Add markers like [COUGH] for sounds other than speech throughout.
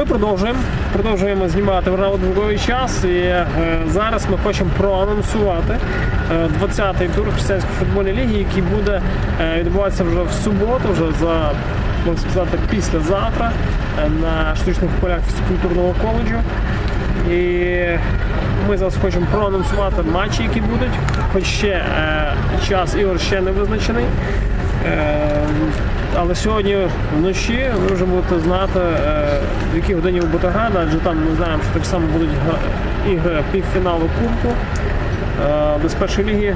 Ми продовжуємо. Продовжуємо знімати в раундовий час. І е, зараз ми хочемо проанонсувати е, 20-й тур християнської футбольної ліги, який буде е, відбуватися вже в суботу, вже за можна сказати, післязавтра е, на штучних полях фізкультурного коледжу. І ми зараз хочемо проанонсувати матчі, які будуть, хоч ще е, час ігор ще не визначений. Е, але сьогодні вночі ви вже будете знати, е, в якій годині ви будете грати, адже там ми знаємо, що так само будуть ігри півфіналу Кубку. Е, Без першої ліги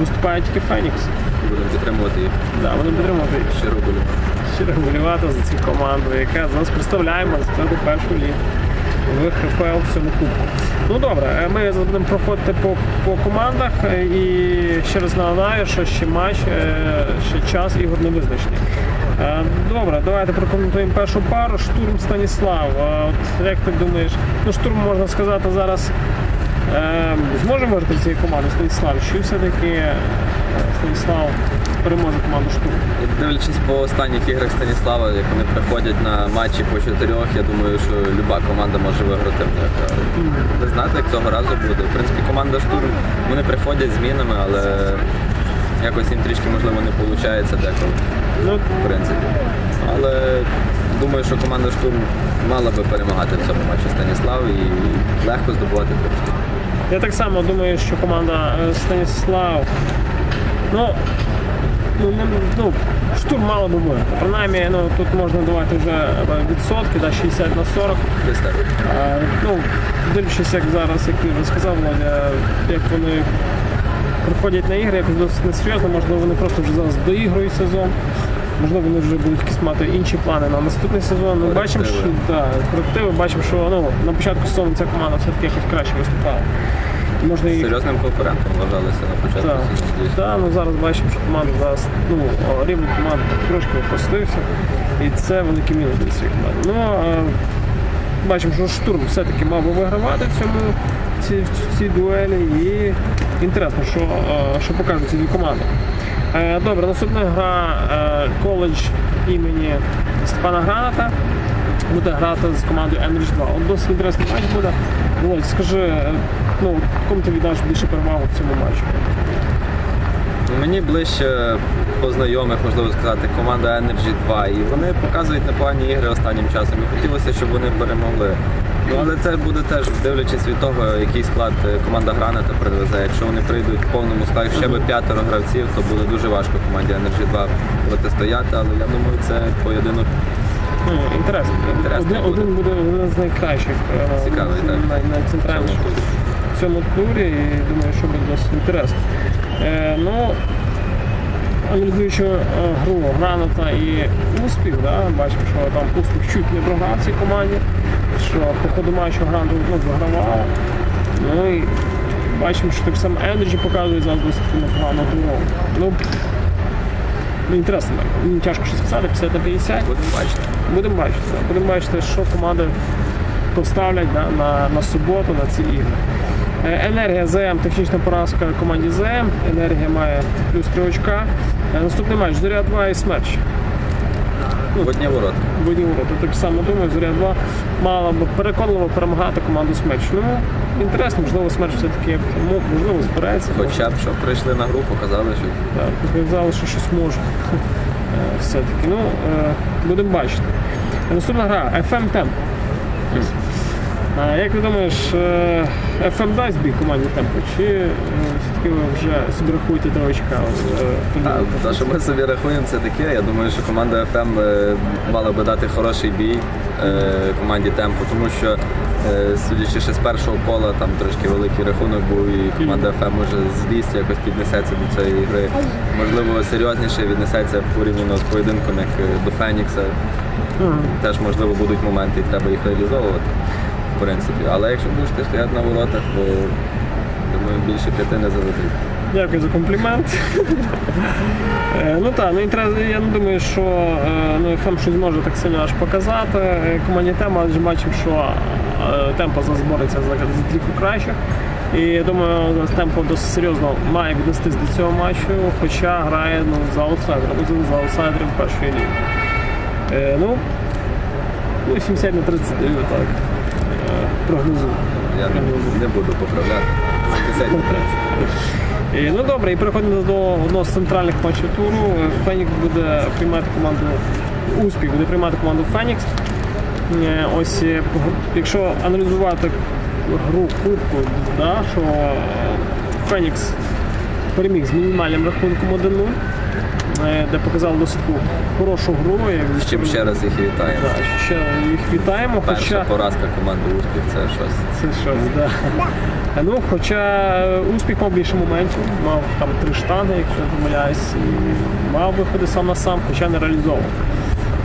виступає тільки Фенікс. Будемо підтримувати їх. Да, будемо підтримувати Щиро буду. щиро вболівати за цю команду, яка зараз представляємо за першу лігу в ХФЛ в цьому кубку. Ну добре, е, ми будемо проходити по, по командах е, і ще раз нагадаю, що ще матч, е, ще час ігор не визначений. Добре, давайте прокоментуємо першу пару. Штурм Станіслав. От як ти думаєш, ну штурм можна сказати зараз. Е, зможе виграти цієї команди Станіслав? Чи все-таки Станіслав переможе команду штурм? Дивлячись по останніх іграх Станіслава, як вони приходять на матчі по чотирьох, я думаю, що люба команда може виграти в них. Не знати, як цього разу буде. В принципі, команда штурм, вони приходять змінами, але якось їм трішки можливо не виходить деколи, Ну, в принципі. Але думаю, що команда штурм мала би перемагати в цьому матчі Станіслав і легко здобувати трошки. Я так само думаю, що команда е, Станіслав. Ну, ну, не- ну штурм мало би бути. Принаймні, ну, тут можна давати вже е, відсотки, да, 60 на 40. Десь так. А, ну, дивлячись, як зараз, як ти вже сказав, Володя, як вони приходять на ігри, якось досить несерйозно, можливо, вони просто вже зараз доігрують сезон. Можливо, вони вже будуть якісь мати інші плани на наступний сезон. Ми бачимо, що да, корективи, бачимо, що ну, на початку сезону ця команда все-таки якось краще виступала. Можна їх Серйозним конкурентом вважалися на початку так, так, ну зараз бачимо, що команда зараз ну, рівень команди трошки опустився. І це великий мінус для цієї команди. Ну, бачимо, що штурм все-таки мав би вигравати в цьому ці, в цій дуелі. І інтересно, що, що покажуть ці дві команди. Е, Добре, наступна гра е, коледж імені Степана Граната. Буде грати з командою Енріч 2. От досить інтересний матч буде. Володь, скажи, е, ну, кому ти віддаш більше перевагу в цьому матчі? Мені ближче по знайомих, можливо сказати, команда Energy 2. І вони показують непогані ігри останнім часом. І хотілося, щоб вони перемогли. Ну, але це буде теж дивлячись від того, який склад е, команда Граната привезе. Якщо вони прийдуть в повному складі ще би п'ятеро гравців, то буде дуже важко команді Energy 2 протистояти. Але я думаю, це поєдинок [LAUGHS] інтересно. Інтересно один, буде. один буде один з найкращих е, Цікавий, так. на, на в цьому турі. і думаю, що буде досить інтересно. Е, ну, аналізуючи е, гру Граната і успіх, да, бачимо, що там успіх чуть не програв цій команді, що по ходу матчу Гранату ну, вигравав. Ну і бачимо, що так само Energy показує зараз досить непогану гру. Ну, інтересно, мені тяжко щось сказати, 50 на 50. Будемо бачити. Будемо бачити. Будемо бачити, що команди поставлять да, на, на суботу на ці ігри. Е, Енергія ЗМ, технічна поразка команді ЗМ. Енергія має плюс 3 очка. Е, Наступний матч Зоря 2 і Смерч. В одні ворота. В одні ворота. Так само думаю, Зоря 2 мала б переконливо перемагати команду Смерч. Ну, інтересно, можливо, Смерч все-таки можливо збирається. Хоча б що прийшли на гру, показали, що Так, показали, що щось може. Е, Все-таки. Ну, е, будемо бачити. Наступна гра FM Temp. А Як ти думаєш, е, FM дасть бій команді Темпо, чи е, все-таки ви вже собі рахуєте три очка? е, те, що ми собі рахуємо, це таке. Я думаю, що команда е, мала би дати хороший бій е, команді Темпо, тому що, е, судячи ще з першого кола, там трошки великий рахунок був, і команда ФМ може злізти, якось піднесеться до цієї гри. Можливо, серйозніше віднесеться порівняно з поєдинком, як е, до Фенікса. Теж можливо будуть моменти, і треба їх реалізовувати. В принципі. Але якщо будете стояти на воротах, то думаю, більше п'яти не залетить. Дякую за комплімент. [LAUGHS] Е, ну так, ну інтерес- я не думаю, що е, ну, ФМ щось може так сильно аж показати. Е, Команді тема, адже бачив, що е, темпо зараз бореться за, трійку кращих. І я думаю, темпо досить серйозно має віднестись до цього матчу, хоча грає ну, за аутсайдером, один за аутсайдерів першої ліги. Е, ну, Ну, 70 на 39, так. Е, Прогнозую. Я не, не буду поправляти. 50 на 30. [LAUGHS] І, ну добре, і переходимо до одного з центральних матчів туру. Фенікс буде приймати команду. Успіх буде приймати команду Фенікс. Ось е, якщо аналізувати гру кубку, да, що е, Фенікс переміг з мінімальним рахунком 1-0, е, де показав досить хорошу гру. як З чим ще раз їх вітаємо. Да, ще їх вітаємо. Перша Хоча поразка команди успіх це щось. це щось, да. Ну, хоча успіх мав більше моментів, мав там три штанги, якщо не помиляюсь, і мав виходи сам на сам, хоча не реалізовував.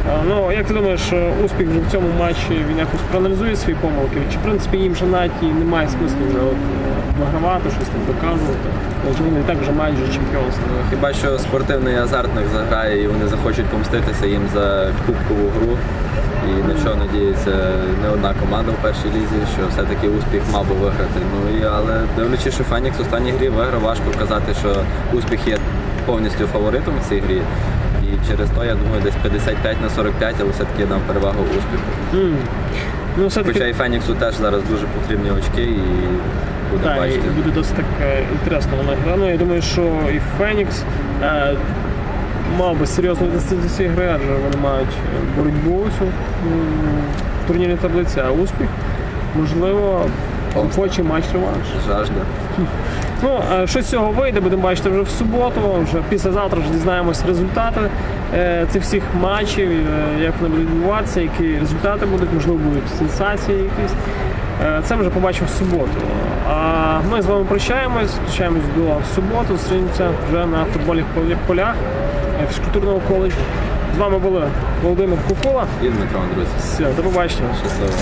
Е, Ну, як ти думаєш, е, успіх вже в цьому матчі він якось проаналізує свої помилки? Чи в принципі їм вже навіть і немає смислу вже от, е, вигравати, щось там доказувати? Адже вони і так вже мають вже чемпіонство. Хіба що спортивний азартник заграє і вони захочуть помститися їм за кубкову гру. І на що надіється не одна команда в першій лізі, що все-таки успіх мав би виграти. Ну і але дивлячись, що Фенікс в останній грі виграв, важко казати, що успіх є повністю фаворитом в цій грі. І через то я думаю, десь 55 на 45, але все-таки дам перевагу успіху. М. Ну, все-таки Хоча і Феніксу теж зараз дуже потрібні очки і буде Так, і бачити. буде досить так інтересно вона гра. Ну, я думаю, що і Фенікс е, мав би серйозно до цієї гри, адже вони мають боротьбу цю турнірній таблиці, а успіх, можливо. Хоче матч реванш. Жажда. Ну, е, що з цього вийде, будемо бачити вже в суботу. Вже післязавтра вже дізнаємось результати е, цих всіх матчів, е, як вони будуть відбуватися, які результати будуть, можливо, будуть сенсації якісь. Це ми вже побачимо в суботу. А ми з вами прощаємось, прощаємось до суботи, зустрінемося вже на футбольних полях фізкультурного коледжу. З вами були Володимир Кукула. І Дмитро Андрюс. Все, до побачення. Щасливо.